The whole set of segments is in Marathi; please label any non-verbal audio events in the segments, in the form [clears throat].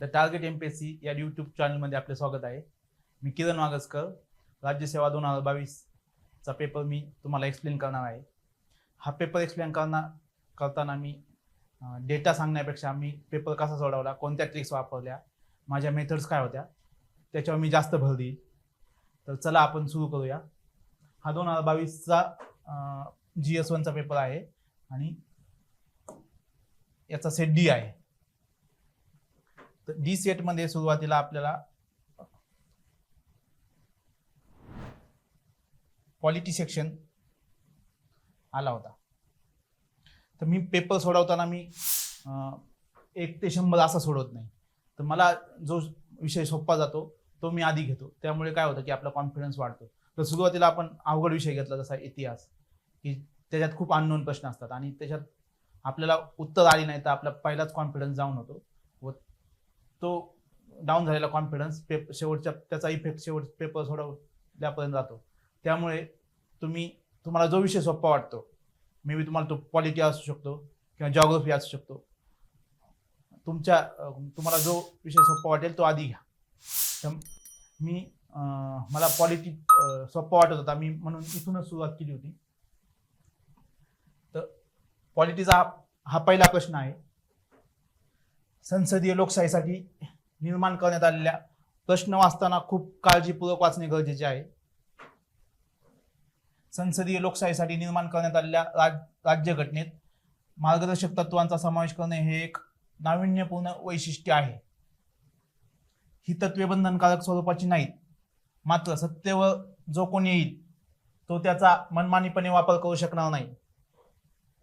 The target M P S C या यूट्यूब चॅनलमध्ये आपले स्वागत आहे. मी किरण वागसकर राज्यसेवा दोन हजार बावीसचा पेपर मी तुम्हाला एक्सप्लेन करणार आहे. हा पेपर एक्सप्लेन करणार करताना मी डेटा सांगण्यापेक्षा मी पेपर कसा सोडवला कोणत्या ट्रिक्स वापरल्या माझ्या मेथड्स काय होत्या त्याच्यावर मी जास्त भर देईल तर चला आपण सुरू करूया. हा दोन हजार बावीसचा जी एस वनचा पेपर आहे आणि याचा सेट डी आहे. तर डी सेटमध्ये सुरुवातीला आपल्याला क्वालिटी सेक्शन आला होता. तर मी पेपर सोडवताना मी एक ते शंभर असा सोडवत नाही. तर मला जो विषय सोपा जातो तो मी आधी घेतो. त्यामुळे काय होतं की आपला कॉन्फिडन्स वाढतो. तर सुरुवातीला आपण अवघड विषय घेतला जसा इतिहास की त्याच्यात खूप अननोन प्रश्न असतात. आणि त्याच्यात आपल्याला उत्तर आली नाही तर आपला पहिलाच कॉन्फिडन्स जाऊन होतो. तो डाऊन झालेला कॉन्फिडन्स पेप शेवटच्या त्याचा इफेक्ट शेवट पेपर सोडवल्यापर्यंत जातो. त्यामुळे तुम्ही तुम्हाला जो विषय सोपा वाटतो मे बी तुम्हाला तो पॉलिटी असू शकतो किंवा जॉग्रफी असू शकतो तुमच्या तुम्हाला जो विषय सोपा वाटेल तो आधी घ्या. तर मी मला पॉलिटी सोपा वाटत होता. मी म्हणून इथूनच सुरुवात केली होती. तर पॉलिटीचा हा पहिला प्रश्न आहे. संसदीय लोकशाहीसाठी निर्माण करण्यात आलेल्या प्रश्न वाचताना खूप काळजीपूर्वक वाचणे गरजेचे आहे. संसदीय लोकशाहीसाठी निर्माण करण्यात आलेल्या राज राज्यघटनेत मार्गदर्शक तत्वांचा समावेश करणे हे एक नाविन्यपूर्ण वैशिष्ट्य आहे. ही तत्वे बंधनकारक स्वरूपाची नाहीत. मात्र सत्तेवर जो कोणी येईल तो त्याचा मनमानीपणे वापर करू शकणार नाही.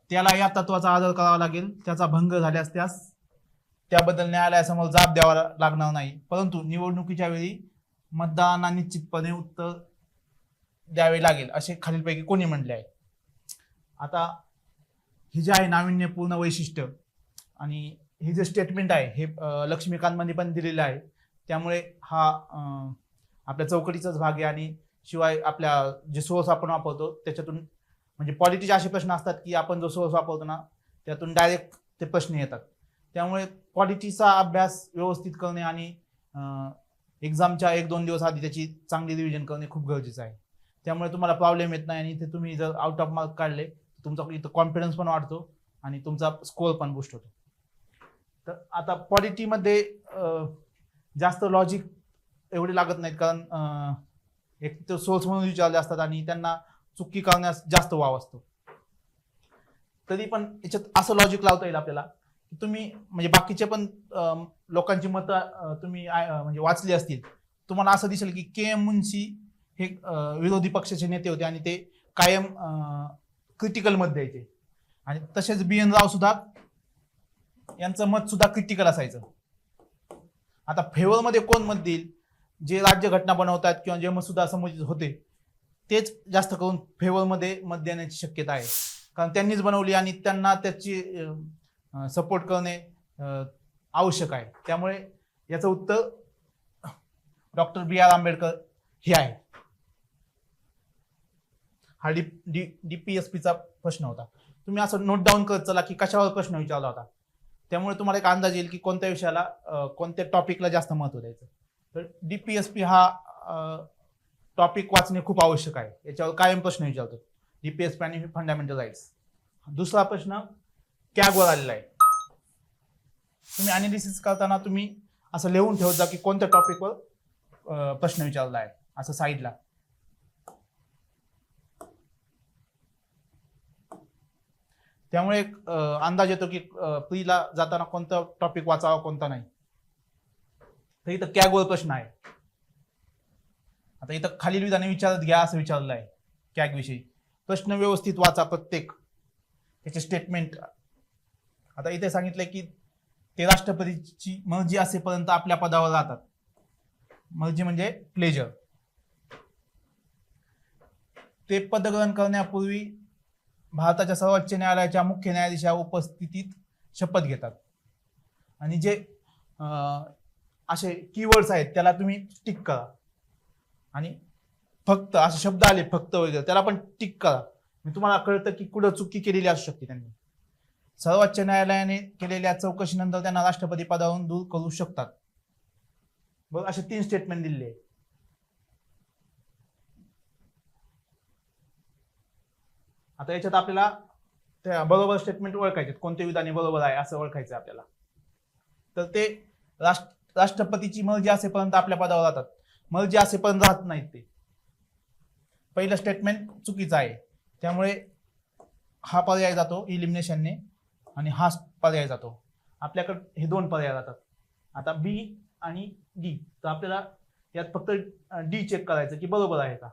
त्याला या तत्वाचा आदर करावा लागेल त्याचा भंग झाल्यास त्यास त्याबद्दल न्यायालयासमोर जाब द्यावा लागणार नाही. परंतु निवडणुकीच्या वेळी मतदारांना निश्चितपणे उत्तर द्यावे लागेल असे खालीलपैकी कोणी म्हटले आहे. आता हे जे आहे नाविन्यपूर्ण वैशिष्ट्य आणि हे जे स्टेटमेंट आहे हे लक्ष्मीकांतमध्ये पण दिलेलं आहे. त्यामुळे हा आपल्या चौकटीचाच भाग आहे आणि शिवाय आपल्या जे सोर्स आपण वापरतो त्याच्यातून म्हणजे पॉलिटीचे असे प्रश्न असतात की आपण जो सोर्स वापरतो ना त्यातून डायरेक्ट ते प्रश्न येतात. त्यामुळे क्वालिटीचा अभ्यास व्यवस्थित करणे आणि एक्झामच्या एक दोन दिवस आधी त्याची चांगली रिव्हिजन करणे खूप गरजेचं आहे. त्यामुळे तुम्हाला प्रॉब्लेम येत नाही आणि इथे तुम्ही जर आउट ऑफ मार्क काढले तर तुमचा इथं कॉन्फिडन्स पण वाढतो आणि तुमचा स्कोअर पण बुस्ट होतो. तर आता पॉलिटीमध्ये जास्त लॉजिक एवढे लागत नाहीत कारण एक तर सोर्स म्हणून विचारले असतात आणि त्यांना चुकी करण्यास जास्त वाव असतो. तरी पण याच्यात असं लॉजिक लावता येईल आपल्याला तुम्ही म्हणजे बाकीचे पण लोकांची मतं तुम्ही म्हणजे वाचली असतील तुम्हाला असं दिसेल की के एम मुन्शी हे विरोधी पक्षाचे नेते होते आणि ते कायम क्रिटिकल मत द्यायचे आणि तसेच बी एन राव सुद्धा यांचं मत सुद्धा क्रिटिकल असायचं. आता फेवरमध्ये कोण मत देईल जे राज्यघटना बनवतात किंवा जे मसुदा संबंधित होते तेच जास्त करून फेवरमध्ये मत देण्याची शक्यता आहे. कारण त्यांनीच बनवली आणि त्यांना त्याची सपोर्ट करणे आवश्यक आहे. त्यामुळे याचं उत्तर डॉक्टर बी आर आंबेडकर हे आहे. हा D D D P S पीचा प्रश्न होता. तुम्ही असं नोट डाऊन करत चला की कशावर प्रश्न विचारला होता. त्यामुळे तुम्हाला एक अंदाज येईल की कोणत्या विषयाला कोणत्या टॉपिकला जास्त महत्त्व द्यायचं. तर डी पी एस पी हा टॉपिक वाचणे खूप आवश्यक आहे. याच्यावर कायम प्रश्न विचारतो डी पी एस पी आणि फंडामेंटल राईट्स. दुसरा प्रश्न कॅगवर आलेला आहे तुम्ही अनालिसिस करताना तुम्ही असं लिहून ठेवत जा की कोणत्या टॉपिकवर प्रश्न विचारला आहे असं साईडला त्यामुळे एक अंदाज येतो की प्रीला जाताना कोणता टॉपिक वाचावा कोणता नाही. तर इथं कॅगवर प्रश्न आहे. आता इथं खालील विधाने विचारत घ्या असं विचारलं आहे कॅग विषयी. प्रश्न व्यवस्थित वाचा प्रत्येक. त्याचे स्टेटमेंट आता इथे सांगितलंय की ते राष्ट्रपतीची मर्जी असेपर्यंत आपल्या पदावर राहतात. मर्जी म्हणजे प्लेजर ते पदग्रहण करण्यापूर्वी भारताच्या सर्वोच्च न्यायालयाच्या मुख्य न्यायाधीशा उपस्थितीत शपथ घेतात. आणि जे असे कीवर्ड्स आहेत त्याला तुम्ही टिक करा. आणि फक्त असे शब्द आले फक्त वगैरे त्याला पण टिक करा. मी तुम्हाला कळतं की कुठं चुकी केलेली असू शकते त्यांनी. सर्वोच्च न्यायालयाने केलेल्या चौकशीनंतर त्यांना राष्ट्रपती पदावरून दूर करू शकतात. बघ असे तीन स्टेटमेंट दिलेले आहे आता याच्यात आपल्याला त्या बरोबर स्टेटमेंट ओळखायचे कोणते विधाने बरोबर आहे असं ओळखायचं आपल्याला. तर ते राष्ट्र राष्ट्रपतीची मर्जी असेपर्यंत आपल्या पदावर राहतात. मर्जी असेपर्यंत राहत नाहीत ते. पहिलं स्टेटमेंट चुकीचं आहे. त्यामुळे हा पर्याय जातो इलिमिनेशनने आणि हा पर्याय जातो. आपल्याकडे हे दोन पर्याय जातात आता बी आणि डी तर आपल्याला यात फक्त डी चेक करायचं की बरोबर आहे का?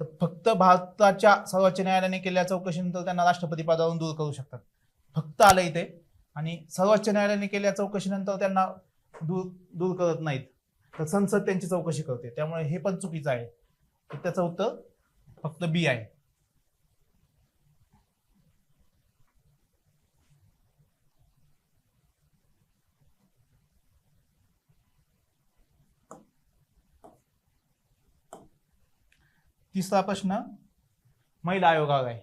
तर फक्त भारताच्या सर्वोच्च न्यायालयाने केलेल्या चौकशीनंतर त्यांना राष्ट्रपती पदावरून दूर करू शकतात. फक्त आलं इथे. आणि सर्वोच्च न्यायालयाने केलेल्या चौकशीनंतर त्यांना दूर दूर करत नाहीत. तर संसद त्यांची चौकशी करते. त्यामुळे हे पण चुकीचं आहे. त्याचं उत्तर फक्त बी आहे. तिसरा प्रश्न महिला आयोगावर आहे.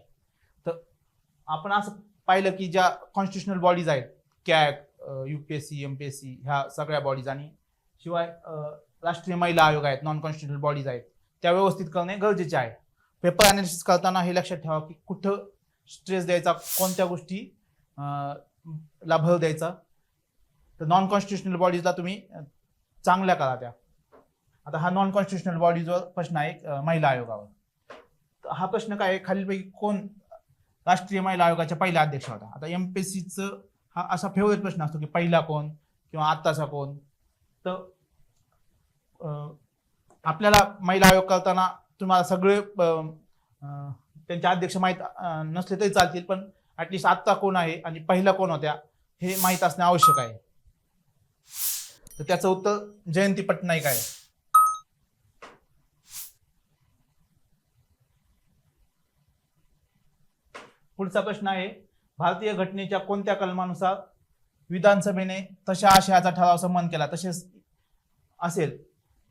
तर आपण असं पाहिलं की ज्या कॉन्स्टिट्युशनल बॉडीज आहेत कॅग एस एमपीएससी ह्या सगळ्या बॉडीज आणि शिवाय राष्ट्रीय महिला आयोग आहेत नॉन कॉन्स्टिट्युशनल बॉडीज आहेत त्या व्यवस्थित करणे गरजेचे आहे. पेपर अनालिसिस करताना हे लक्षात ठेवा की कुठं स्ट्रेस द्यायचा कोणत्या गोष्टी ला भर द्यायचा. तर नॉन कॉन्स्टिट्युशनल बॉडीजला तुम्ही चांगल्या करा त्या. आता हा नॉन कॉन्स्टिट्युशनल बॉडीजवर प्रश्न आहे महिला आयोगावर. तर हा प्रश्न काय आहे? खालीलपैकी कोण राष्ट्रीय महिला आयोगाच्या पहिला अध्यक्ष होता? आता एम पी एस सीचं हा असा फेवरेट प्रश्न असतो की पहिला कोण किंवा आत्ताचा कोण? तर आपल्याला महिला आयोग करताना तुम्हाला सगळे त्यांचे अध्यक्ष माहीत नसले तरी चालतील पण ॲटलिस्ट आत्ता कोण आहे आणि पहिला कोण होत्या हे माहीत असणे आवश्यक आहे. तर त्याचं उत्तर जयंती पटनाईक आहे. पुढचा प्रश्न आहे भारतीय घटनेच्या कोणत्या कलमानुसार विधानसभेने तशा आशयाचा ठराव संमत केला? तसेच असेल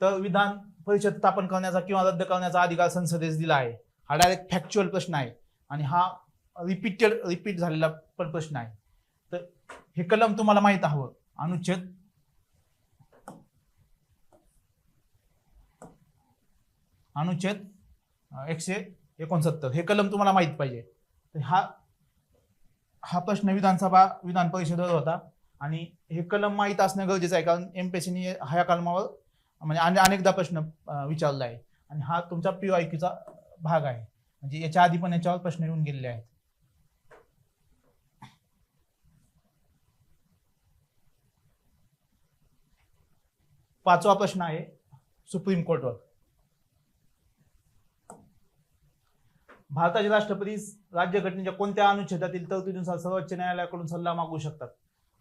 तर विधान परिषद स्थापन करण्याचा किंवा रद्द करण्याचा अधिकार संसदेस दिला आहे. हा डायरेक्ट फॅक्च्युअल प्रश्न आहे आणि हा रिपीटेड रिपीट झालेला पण प्रश्न आहे. तर हे कलम तुम्हाला माहीत हवं. अनुच्छेद अनुच्छेद एकशे एकोणसत्तर. हे कलम तुम्हाला माहीत पाहिजे. तर हा हा प्रश्न विधानसभा विधान परिषदेवर होता. आणि हे कलम माहीत असणं गरजेचं आहे कारण एमपीएससीने ह्या कलमावर म्हणजे अने- अनेकदा प्रश्न विचारला आहे. आणि हा तुमचा पी आय क्यूचा भाग आहे. म्हणजे याच्या आधी पण याच्यावर प्रश्न येऊन गेलेले आहेत. पाचवा प्रश्न आहे सुप्रीम कोर्टवर. भारताचे राष्ट्रपती राज्यघटनेच्या कोणत्या अनुच्छेदातील तरतुदीनुसार सर्वोच्च न्यायालयाकडून सल्ला मागू शकतात?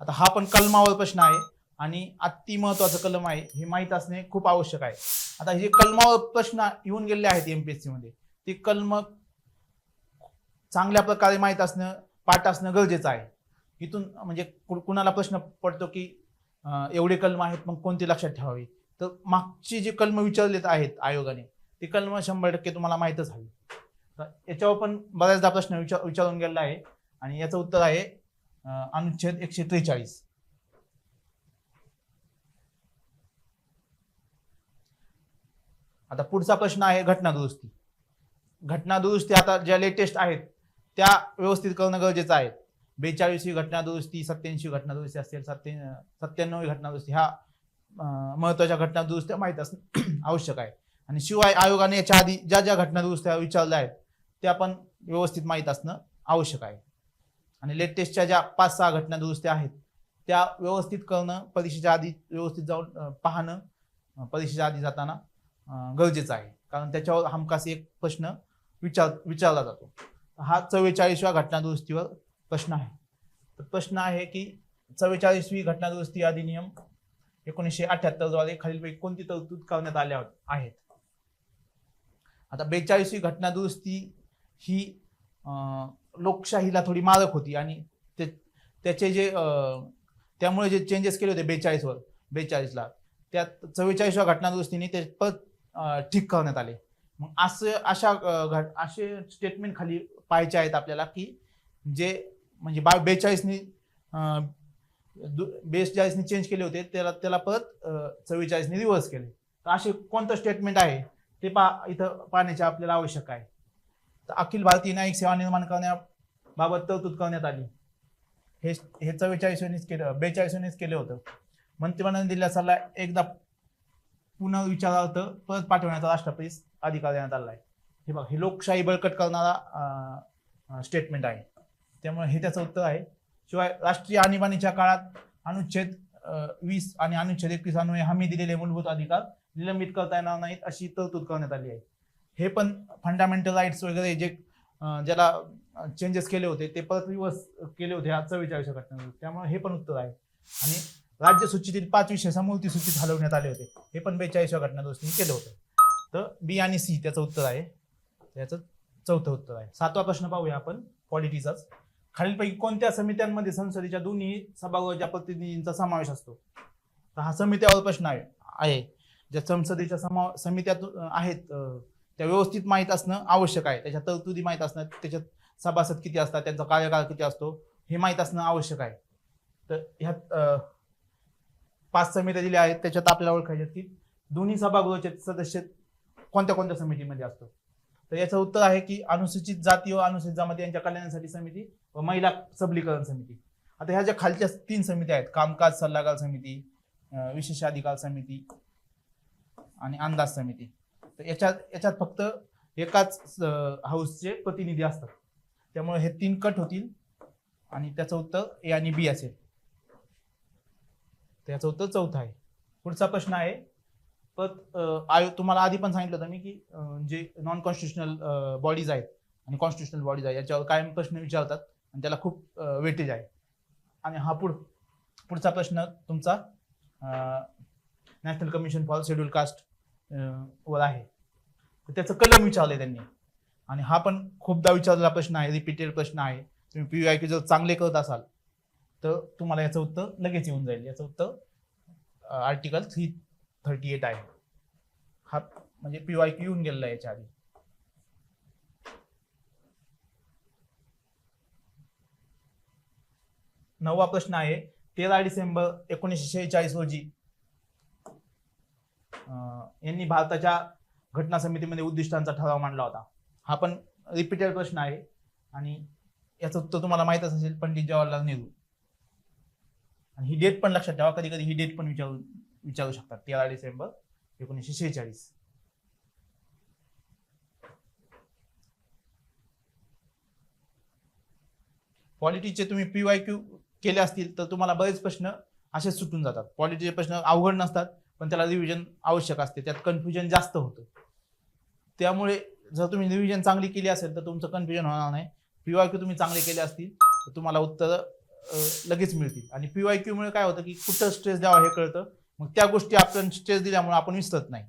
आता हा पण कलमावर प्रश्न आहे आणि अति महत्वाचं कलम आहे हे माहीत असणे खूप आवश्यक आहे. आता हे कलमावर प्रश्न येऊन गेलेले आहेत एमपीएससी मध्ये ते कलम चांगल्या प्रकारे माहीत असणं पाठ असणं गरजेचं आहे. इथून म्हणजे कुणाला प्रश्न पडतो की एवढे कलम आहेत मग कोणते लक्षात ठेवावे? तर मागचे जे कलम विचारलेत आहेत आयोगाने ते कलम शंभर टक्के तुम्हाला माहीतच हवी. तर याच्यावर पण बऱ्याचदा प्रश्न विचार विचारून गेलेला आहे. आणि याचं उत्तर आहे अनुच्छेद एकशे त्रेचाळीस. आता पुढचा प्रश्न आहे घटना दुरुस्ती घटना दुरुस्ती आता ज्या लेटेस्ट आहेत त्या व्यवस्थित करणं गरजेचं आहे. बेचाळीसवी घटना दुरुस्ती सत्याऐंशी घटना दुरुस्ती असेल सत्या सत्त्याण्णवी घटना दुरुस्ती ह्या महत्त्वाच्या घटना दुरुस्त्या माहीत असणं [clears throat] आवश्यक आहे. आणि शिवाय आयोगाने याच्या आधी ज्या ज्या घटना दुरुस्त्या विचारल्या आहेत त्या पण व्यवस्थित माहीत असणं आवश्यक आहे. आणि लेटेस्टच्या ज्या पाच सहा घटना दुरुस्त्या आहेत त्या व्यवस्थित करणं परीक्षेच्या आधी व्यवस्थित जाऊन पाहणं परीक्षेच्या आधी जाताना गरजेचं आहे. कारण त्याच्यावर हमखास एक प्रश्न विचार विचारला जातो. हा चव्वेचाळीसव्या घटना दुरुस्तीवर प्रश्न आहे. तर प्रश्न आहे की चव्वेचाळीसवी घटना दुरुस्ती अधिनियम एकोणीसशे अठ्याहत्तरद्वारे खालीलपैकी कोणती तरतूद करण्यात आल्या आहेत? आता बेचाळीसवी घटना दुरुस्ती ही लोकशाहीला थोडी मारक होती आणि ते त्याचे जे त्यामुळे जे चेंजेस केले होते बेचाळीसवर बेचाळीसला त्यात चव्वेचाळीसव्या घटनादुरुस्तीने ते परत ठीक करण्यात आले. मग असं अशा घट असे स्टेटमेंट खाली पाहायचे आहेत आपल्याला की जे म्हणजे बा बेचाळीसनी बेचाळीसनी चेंज केले होते त्याला त्याला परत चव्वेचाळीसने रिव्हर्स केले. तर असे कोणतं स्टेटमेंट आहे ते पा इथं पाहण्याची आपल्याला आवश्यक आहे. तर अखिल भारतीय न्यायिक सेवा निर्माण करण्याबाबत तरतूद करण्यात आली. हे हे चव्वेचाळीसनीच केलं बेचाळीसनीच केलं होतं. मंत्रिमंडळाने दिलेला सल्ला एकदा पुनर्विचारार्थ परत पाठवण्याचा राष्ट्रपतीस अधिकार देण्यात आला आहे. हे बघा हे लोकशाही बळकट करणारा स्टेटमेंट आहे. त्यामुळे हे त्याचं उत्तर आहे. शिवाय राष्ट्रीय आणीबाणीच्या काळात अनुच्छेद वीस आणि अनुच्छेद एकवीस अन्वये हमी दिलेले मूलभूत अधिकार निलंबित करता येणार नाहीत अशी तरतूद करण्यात आली आहे. हे पण फंडामेंटल राईट्स वगैरे जे ज्याला चेंजेस केले होते ते परत रिवर्स केले होते ह्या चव्वेचाळीस घटनेमध्ये त्यामुळे हे पण उत्तर आहे. आणि राज्य सूचीतील पाच विषय समूर्ती सूचीत हलवण्यात आले होते. हे पण बेचाळीसव्या घटना दुरुस्तीने केलं होतं. तर बी आणि सी त्याचं उत्तर आहे. त्याचं चौथं उत्तर आहे. सातवा प्रश्न पाहूया आपण पॉलिटीचाच खालीलपैकी कोणत्या समित्यांमध्ये संसदेच्या दोन्ही सभागृहाच्या प्रतिनिधींचा समावेश असतो? तर हा समित्यावर प्रश्न आहे आहे. ज्या संसदेच्या समा समित्या आहेत त्या व्यवस्थित माहीत असणं आवश्यक आहे. त्याच्या तरतुदी माहीत असणं त्याच्यात सभासद किती असतात त्यांचा कार्यकाळ किती असतो हे माहीत असणं आवश्यक आहे. तर ह्यात पाच समित्या दिल्या आहेत त्याच्यात आपल्याला ओळखायच्या की दोन्ही सभागृहाचे सदस्य कोणत्या कोणत्या समितीमध्ये असतो तर याचं उत्तर आहे की अनुसूचित जाती व अनुसूचित जमाती यांच्या कल्याणासाठी समिती व महिला सबलीकरण समिती. आता ह्या ज्या खालच्या तीन समित्या आहेत कामकाज सल्लागार समिती विशेष अधिकार समिती आणि अंदाज समिती. याच्यात याच्यात फक्त एकाच हाऊसचे प्रतिनिधी असतात. त्यामुळे हे तीन कट होतील आणि त्याचं उत्तर ए आणि बी असेल. त्याचं उत्तर चौथं आहे. पुढचा प्रश्न आहे परत अं, आयोग तुम्हाला आधी पण सांगितलं होतं मी की जे नॉन कॉन्स्टिट्युशनल बॉडीज आहेत आणि कॉन्स्टिट्युशनल बॉडीज आहेत याच्यावर कायम प्रश्न विचारतात आणि त्याला खूप वेटेज आहे. आणि हा पुढ पुढचा प्रश्न तुमचा national commission for schedule caste वर आहे. तर त्याचं कलम विचारले त्यांनी. आणि हा पण खूपदा विचारलेला प्रश्न आहे रिपीटेड प्रश्न आहे. तुम्ही पी आय जर चांगले करत असाल तर तुम्हाला याचं उत्तर लगेच येऊन जाईल. याचं उत्तर आर्टिकल थ्री थर्टी एट आहे. हा म्हणजे पी वाय क्यू येऊन गेलेला आहे याच्या आधी. नववा प्रश्न आहे तेरा डिसेंबर एकोणीसशे शेहेचाळीस रोजी यांनी भारताच्या घटना समितीमध्ये उद्दिष्टांचा ठराव मांडला होता. हा पण रिपीटेड प्रश्न आहे आणि याचं उत्तर तुम्हाला माहीतच असेल पंडित जवाहरलाल नेहरू. आणि ही डेट पण लक्षात ठेवा कधी कधी ही डेट पण विचारू विचारू शकतात. तेरा डिसेंबर एकोणीसशे शेहेचाळीस. पॉलिटीचे तुम्ही पी वाय क्यू केले असतील तर तुम्हाला बरेच प्रश्न असेच सुटून जातात. पॉलिटीचे प्रश्न अवघड नसतात. पण त्याला रिव्हिजन आवश्यक असते. त्यात कन्फ्युजन जास्त होतं. त्यामुळे जर तुम्ही रिव्हिजन चांगली केली असेल तर तुमचं कन्फ्युजन होणार नाही. पी वाय क्यू तुम्ही चांगले केले असतील तर तुम्हाला उत्तरं लगेच मिळतील. आणि पी वाय क्यूमुळे काय होतं की कुठं स्ट्रेस द्यावा हे कळतं. मग त्या गोष्टी आपण स्ट्रेस दिल्यामुळे आपण विसरत नाही.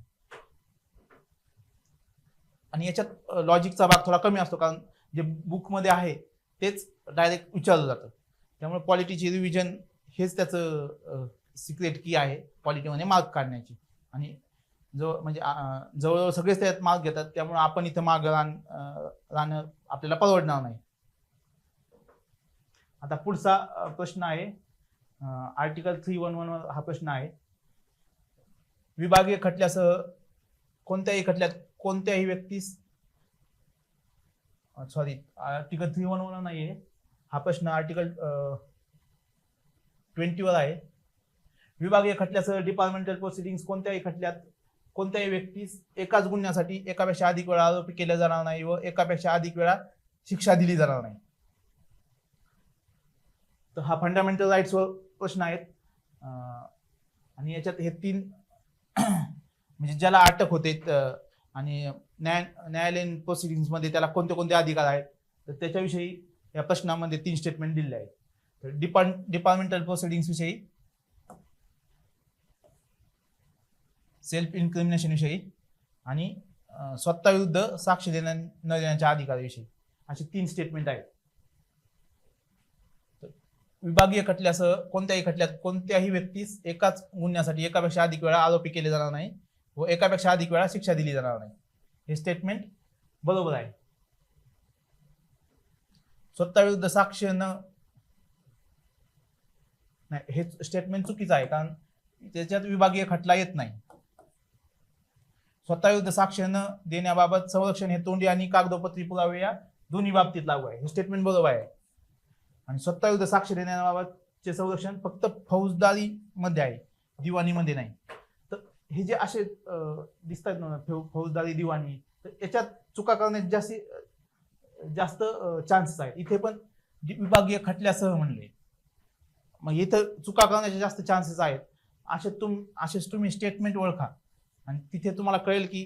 आणि याच्यात लॉजिकचा भाग थोडा कमी असतो कारण जे बुकमध्ये आहे तेच डायरेक्ट विचारलं जातं. त्यामुळे क्वालिटीची रिव्हिजन हेच त्याचं सिक्रेट की आहे पॉलिटीमध्ये मार्क काढण्याची. आणि जवळ म्हणजे जवळजवळ सगळेच त्यात मार्क घेतात त्यामुळे आपण इथं मार्ग राहण राहणं आपल्याला परवडणार नाही. आता पुढचा प्रश्न आहे आर्टिकल थ्री वन वन हा प्रश्न आहे. विभागीय खटल्यासह कोणत्याही खटल्यात कोणत्याही व्यक्तीस sorry article three one one नाही आहे हा प्रश्न आर्टिकल ट्वेंटीवर आहे. विभागीय खटल्यासह डिपार्टमेंटल प्रोसिडिंग्स कोणत्याही खटल्यात कोणत्याही व्यक्तीस एकाच गुन्ह्यासाठी एकापेक्षा अधिक वेळा आरोपी केले जाणार नाही व एकापेक्षा अधिक वेळा शिक्षा दिली जाणार नाही. तर हा फंडामेंटल राईट्सवर प्रश्न आहेत. आणि याच्यात हे तीन म्हणजे ज्याला अटक होते आणि न्याय न्यायालयीन प्रोसिडिंग्समध्ये त्याला कोणते कोणते अधिकार आहेत तर त्याच्याविषयी या प्रश्नामध्ये तीन स्टेटमेंट दिले आहेत. तर डिपार्ट डिपार्टमेंटल प्रोसिडिंग्सविषयी सेल्फ इन्क्रिमिनेशन विषयी आणि स्वतःविरुद्ध साक्ष देण्या न देण्याच्या अधिकाराविषयी. असे तीन स्टेटमेंट आहेत. विभागीय खटल्यासह कोणत्याही खटल्यात कोणत्याही व्यक्तीस एकाच गुन्ह्यासाठी एकापेक्षा अधिक वेळा आरोपी केले जाणार नाही व एकापेक्षा अधिक वेळा शिक्षा दिली जाणार नाही. हे स्टेटमेंट बरोबर आहे. स्वतःविरुद्ध साक्ष न नाही हे स्टेटमेंट चुकीचं आहे. कारण त्याच्यात विभागीय खटला येत नाही. स्वतःविरुद्ध साक्ष न देण्याबाबत संरक्षण हे तोंडी आणि कागदोपत्री पुरावे या दोन्ही बाबतीत लागू आहे. हे स्टेटमेंट बरोबर आहे. आणि स्वतःविरुद्ध साक्ष देण्याबाबतचे संरक्षण फक्त फौजदारी मध्ये आहे दिवाणीमध्ये नाही. तर हे जे असे दिसतात ना फौ- फौजदारी दिवाणी तर याच्यात चुका करण्याचे जास्ती जास्त चान्सेस आहेत. इथे पण विभागीय खटल्यासह म्हणले. मग इथं चुका करण्याचे जास्त चान्सेस आहेत. असे तुम असेच तुम्ही स्टेटमेंट ओळखा. आणि तिथे तुम्हाला कळेल की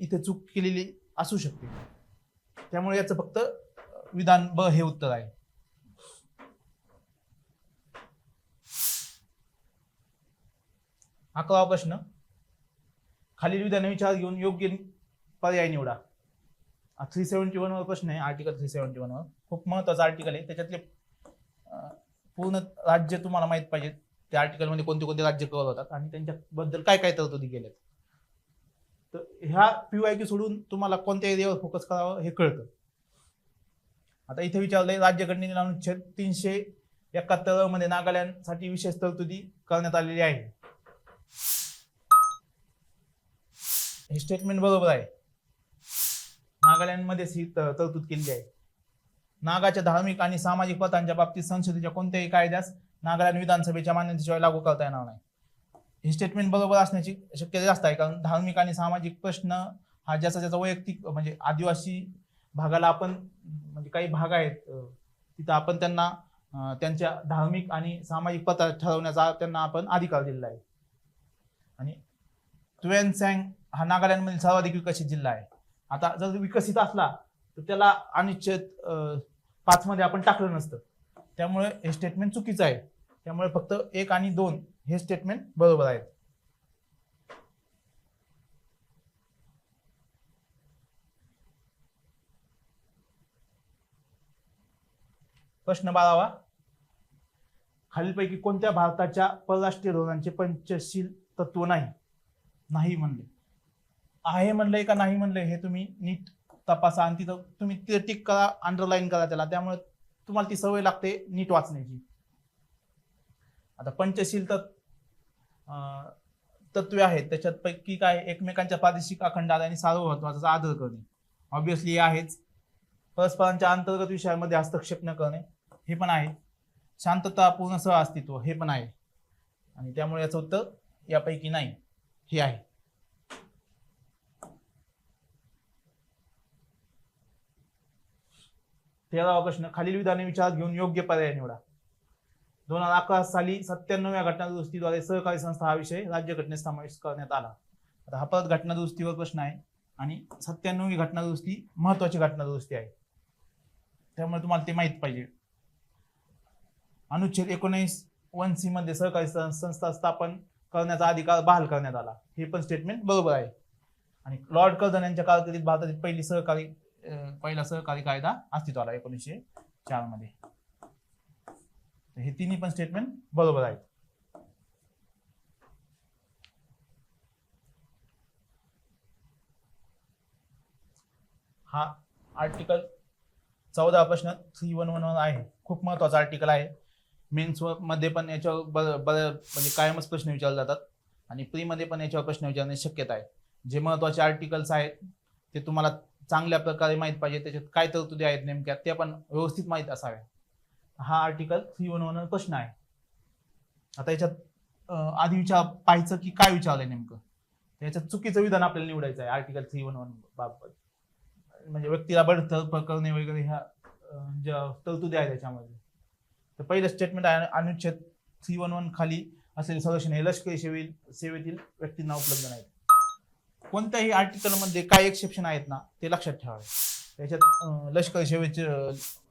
इथे चूक केलेली असू शकते. त्यामुळे याचं फक्त विधान ब हे उत्तर आहे. अकरावा प्रश्न? खालील विधान विचार घेऊन योग्य पर्याय निवडा. थ्री सेव्हन्टी वर प्रश्न आहे आर्टिकल थ्री सेव्हन्टी वर. खूप महत्त्वाचा आर्टिकल आहे. त्याच्यातले पूर्ण राज्य तुम्हाला माहीत पाहिजे. त्या आर्टिकलमध्ये कोणते कोणते राज्य कव्हर होतात आणि त्यांच्याबद्दल काय काय तरतुदी गेल्यात तर ह्या पीवाय सोडून तुम्हाला कोणत्या एरियावर फोकस करावं हे कळतं. आता इथे विचारलंय राज्यघटनेने अनुच्छेद तीनशे एकाहत्तरमध्ये नागालँडसाठी विशेष तरतुदी करण्यात आलेली आहे. हे स्टेटमेंट बरोबर आहे. नागालँडमध्येच ही तरतूद केलेली आहे. नागाच्या धार्मिक आणि सामाजिक पथांच्या बाबतीत संसदेच्या कोणत्याही कायद्यास नागालँड विधानसभेच्या मान्यतेशिवाय लागू करता येणार नाही. हे स्टेटमेंट बरोबर असण्याची शक्यता जास्त आहे. कारण धार्मिक आणि सामाजिक प्रश्न हा ज्याचा त्याचा वैयक्तिक म्हणजे आदिवासी भागाला आपण म्हणजे काही भाग आहेत तिथं आपण त्यांना त्यांच्या धार्मिक आणि सामाजिक पथ ठरवण्याचा त्यांना आपण अधिकार दिलेला आहे. आणि त्वेनसँग हा नागालँडमधील सर्वाधिक विकसित जिल्हा आहे. आता जर विकसित असला तर त्याला अनिश्चित पाचमध्ये आपण टाकलं नसतं. त्यामुळे हे स्टेटमेंट चुकीचं आहे. त्यामुळे फक्त एक आणि दोन हे स्टेटमेंट बरोबर आहेत. प्रश्न बारावा. खालीलपैकी कोणत्या भारताच्या परराष्ट्रीय धोरणांचे पंचशील तत्व नाही? नाही म्हणले. आहे म्हणलंय का नाही म्हणलंय हे तुम्ही नीट तपासा आणि तिथं तुम्ही ते टिक करा अंडरलाईन करा त्याला. त्यामुळे तुम्हाला ती सवय लागते नीट वाचण्याची. आता पंचशील तत् तत्वे आहेत त्याच्यात पैकी काय एकमेकांच्या प्रादेशिक अखंडात आणि सार्वभौमत्वाचा आदर करणे. ऑब्विसली आहेच. परस्परांच्या अंतर्गत विषयांमध्ये हस्तक्षेप न करणे हे पण आहे. शांतता पूर्ण सह अस्तित्व हे पण आहे. आणि त्यामुळे याचं उत्तर यापैकी नाही. हे आहे. तेरावा प्रश्न खालील विधाने विचारात घेऊन योग्य पर्याय निवडा. दोन हजार अकरा साली सत्त्याण्णव्या घटनादुरुस्तीद्वारे सहकारी संस्था हा विषय राज्यघटनेत समावेश करण्यात आला. आता हा परत घटनादुरुस्तीवर प्रश्न आहे आणि सत्त्याण्णवी घटनादुरुस्ती महत्वाची घटनादुरुस्ती आहे. त्यामुळे तुम्हाला ते माहीत पाहिजे. अनुच्छेद एकोणीस वन सी मध्ये सहकारी संस्था स्थापन करण्याचा अधिकार बहाल करण्यात आला. हे पण स्टेटमेंट बरोबर आहे. आणि लॉर्ड कर्झन यांच्या कारकिर्दीत भारतातील पहिली सहकारी पहिला सहकारी कायदा अस्तित्वाला एकोणीसशे चारमध्ये. हे तिन्ही पण स्टेटमेंट बरोबर आहेत. हा आर्टिकल चौदा प्रश्न थ्री वन वन आहे. खूप महत्त्वाचा आर्टिकल आहे. मेन्समध्ये पण याच्यावर बर म्हणजे कायमच प्रश्न विचारले जातात. आणि प्री मध्ये पण याच्यावर प्रश्न विचारण्याची शक्यता आहे. जे महत्त्वाचे आर्टिकल्स आहेत ते तुम्हाला चांगल्या प्रकारे माहीत पाहिजे. त्याच्यात काय तरतुदी आहेत नेमक्या त्या पण व्यवस्थित माहीत असाव्या हा आर्टिकल थ्री वन वन प्रश्न आहे. आता याच्यात आधी विचार पाहायचं की काय विचारलंय नेमकं. याच्यात चुकीचं विधान आपल्याला निवडायचं आहे आर्टिकल थ्री वन वन बाबत. म्हणजे व्यक्तीला बढतर्फ करणे वगैरे ह्या ज्या तरतुदी आहेत त्याच्यामध्ये तर पहिलं स्टेटमेंट आहे अनुच्छेद थ्री वन वन खाली असलेले संरक्षण हे लष्करी सेवे सेवेतील व्यक्तींना उपलब्ध नाहीत. कोणत्याही आर्टिकलमध्ये काय एक्सेप्शन आहेत ना ते लक्षात ठेवावे. त्याच्यात लष्करी सेवेचे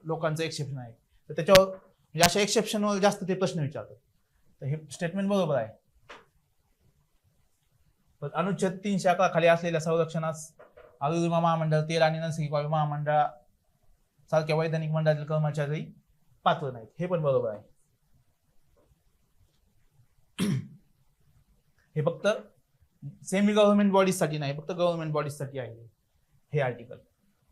लोकांचं एक्सेप्शन आहे. तर त्याच्यावर म्हणजे अशा एक्सेप्शनवर जास्त ते प्रश्न विचारतात. तर हे स्टेटमेंट बरोबर आहे. पण अनुच्छेद तीनशे अकरा खाली असलेल्या संरक्षणास आरोग्य महामंडळ तेल आणि नैसर्गिक वायू महामंडळ सारख्या वैधानिक मंडळातील कर्मचारी पात्र नाहीत. हे पण बरोबर आहे. [clears throat] हे फक्त सेमी गव्हर्नमेंट बॉडीजसाठी नाही फक्त गव्हर्नमेंट बॉडीजसाठी आहे हे आर्टिकल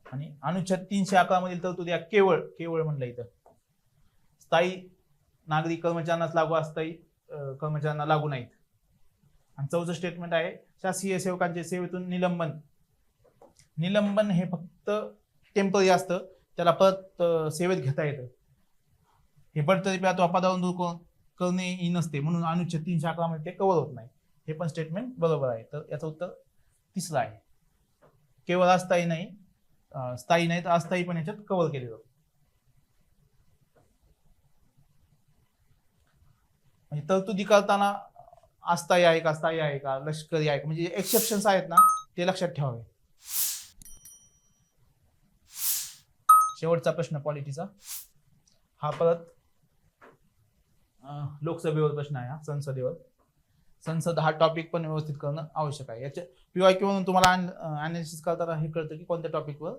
आणि अनुच्छेद तीनशे अकरा मधील तरतुदी केवळ केवळ म्हणलं इथं. स्थायी नागरिक कर्मचाऱ्यांनाच लागू असताही कर्मचाऱ्यांना लागू नाहीत. आणि चौथं स्टेटमेंट आहे शासकीय सेवकांचे सेवेतून निलंबन. निलंबन हे फक्त टेंपररी असतं त्याला परत सेवेत घेता येतं. हे बढतरी अथवा पदावरून दूर करून करणे ही नसते. म्हणून अनुच्छेद तीनशे अकरामध्ये ते कव्हर होत नाही. हे पण स्टेटमेंट बरोबर आहे. तर याचं उत्तर तिसरं आहे. केवळ अस्थायी नाही स्थायी नाही तर अस्थायी पण याच्यात कव्हर केले जातं म्हणजे तरतुदी करताना अस्थायी आहे का स्थायी आहे का लष्करी आहे का म्हणजे एक्सेप्शन्स आहेत ना ते लक्षात ठेवावे. शेवटचा प्रश्न पॉलिटीचा हा परत लोकसभेवर प्रश्न आहे हा संसदेवर. संसद हा टॉपिक पण व्यवस्थित करणं आवश्यक आहे. याच्या पीवाय म्हणून तुम्हाला अनालिसिस करताना हे कळतं की कोणत्या टॉपिकवर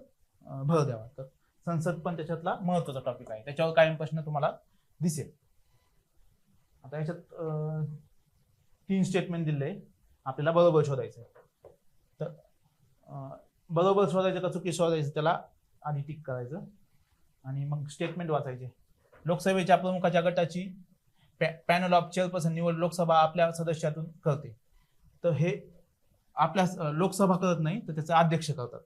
भर द्यावा. तर संसद पण त्याच्यातला महत्त्वाचा टॉपिक आहे. त्याच्यावर कायम प्रश्न तुम्हाला दिसेल. आता याच्यात तीन स्टेटमेंट दिले आपल्याला बरोबर शोधायचं आहे. तर बरोबर शोधायचं का चुकी शोधायचं त्याला आधी टिक करायचं. आणि मग स्टेटमेंट वाचायचे. लोकसभेच्या प्रमुखाच्या गटाची पॅनल ऑफ चेअरपर्सन निवड लोकसभा आपल्या सदस्यातून करते. तर हे आपल्या लोकसभा करत नाही तर त्याचा अध्यक्ष करतात.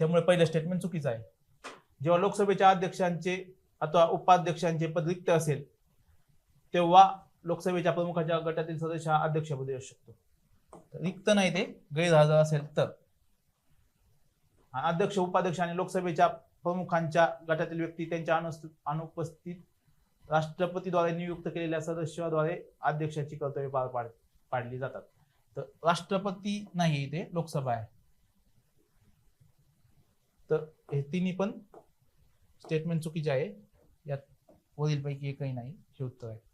त्यामुळे पहिलं स्टेटमेंट चुकीचं आहे. जेव्हा लोकसभेच्या अध्यक्षांचे अथवा उपाध्यक्षांचे पद रिक्त असेल तेव्हा लोकसभेच्या प्रमुखाच्या गटातील सदस्य हा अध्यक्षपदी असू शकतो. तर रिक्त नाही ते गैरहजर असेल तर. अध्यक्ष उपाध्यक्ष आणि लोकसभेच्या प्रमुखांच्या गटातील व्यक्ती त्यांच्या अनुपस्थित राष्ट्रपतीद्वारे नियुक्त केलेल्या सदस्याद्वारे अध्यक्षाची कर्तव्य पार पाड पाडली जातात. तर राष्ट्रपती नाही इथे लोकसभा आहे. तर हे तिन्ही पण स्टेटमेंट चुकीचे आहे. यात वरीलपैकी एकही नाही हे उत्तर आहे.